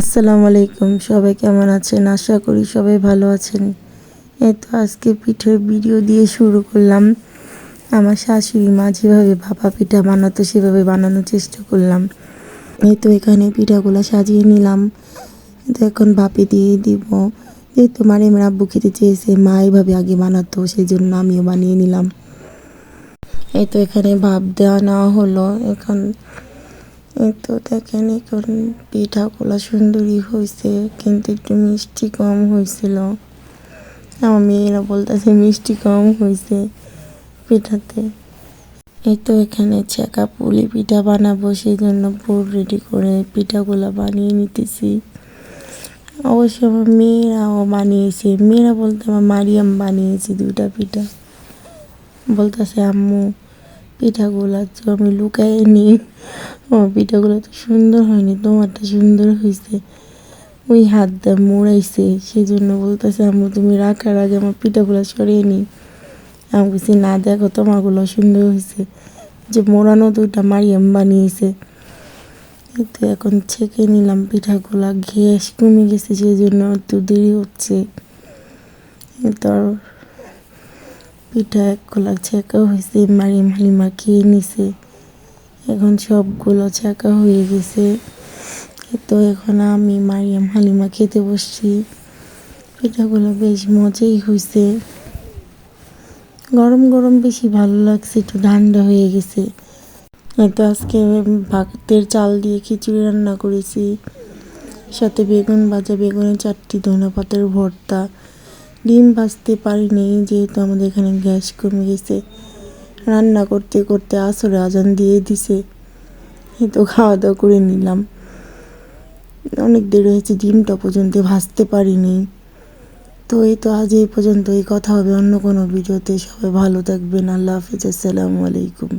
আসসালামু আলাইকুম। সবাই কেমন আছেন? আশা করি সবাই ভালো আছেন। এই তো আজকে পিঠের ভিডিও দিয়ে শুরু করলাম। আমার শাশুড়ি মা যেভাবে ভাপা পিঠা বানাতো সেভাবে বানানোর চেষ্টা করলাম। এই তো এখানে পিঠাগুলো সাজিয়ে নিলাম। তো এখন ভাপে দিয়ে দিব। এই তো মানে আমার আব্বু খেতে চেয়েছে। মা এইভাবে আগে বানাতো সেই জন্য আমিও বানিয়ে নিলাম। এই তো এখানে ভাপ দেওয়া নেওয়া হলো। এখন এই তো দেখেন, এখন পিঠাগুলো সুন্দরই হয়েছে কিন্তু একটু মিষ্টি কম হয়েছিল আমার মেয়েরা বলতেছে মিষ্টি কম হয়েছে পিঠাতে। এই তো এখানে ছেঁকা পুলি পিঠা বানাবো সেই জন্য পুর রেডি করে পিঠাগুলো বানিয়ে নিতেছি। অবশ্য আমার মেয়েরাও বানিয়েছে। মেয়েরা বলতে আমার মারিয়াম বানিয়েছে দুইটা পিঠা। বলতেছে, আম্মু পিঠাগুলো তো আমি লুকাই নিই আমার পিঠাগুলো তো সুন্দর হয়নি, তোমারটা সুন্দর হয়েছে ওই হাত দিয়ে মোড়াইছে সেই জন্য বলতেছে, আম্মু, তুমি রাখার আগে আমার পিঠাগুলো সরিয়ে নিই আমি বলছি, না, দেখো, তোমারগুলো সুন্দর হয়েছে যে মোড়ানো দুইটা মারিয়াম বানিয়েছে। তো এখন ছেঁকে নিলাম পিঠাগুলা, গ্যাস কমে গেছে সেই জন্য একটু দেরি হচ্ছে। তোর পিঠা এক গোলা ছেঁকা হয়েছে মারিয়াম হালিমা খেয়ে নিছে? এখন সবগুলো ছেঁকা হয়ে গেছে। তো এখন আমি মারিয়াম হালিমা খেতে বসছি। পিঠাগুলো বেশ মজাই হয়েছে গরম গরম বেশি ভালো লাগছে, একটু ঠান্ডা হয়ে গেছে। তো আজকে ভাতের চাল দিয়ে খিচুড়ি রান্না করেছি। সাথে বেগুন ভাজা, বেগুনের চারটি ধনে পাতার ভর্তা ডিম ভাজতে পারিনি, যেহেতু আমাদের এখানে গ্যাস কমে গেছে। রান্না করতে করতে আসরে আজান দিয়ে দিছে। তো খাওয়া দাওয়া করে নিলাম। অনেক দেরি হয়েছে, ডিমটা পর্যন্ত ভাজতে পারিনি। তো এই তো আজ এই পর্যন্ত এই কথা হবে অন্য কোনো ভিডিওতে। সবাই ভালো থাকবেন, আল্লাহ হাফিজ, আসসালামু আলাইকুম।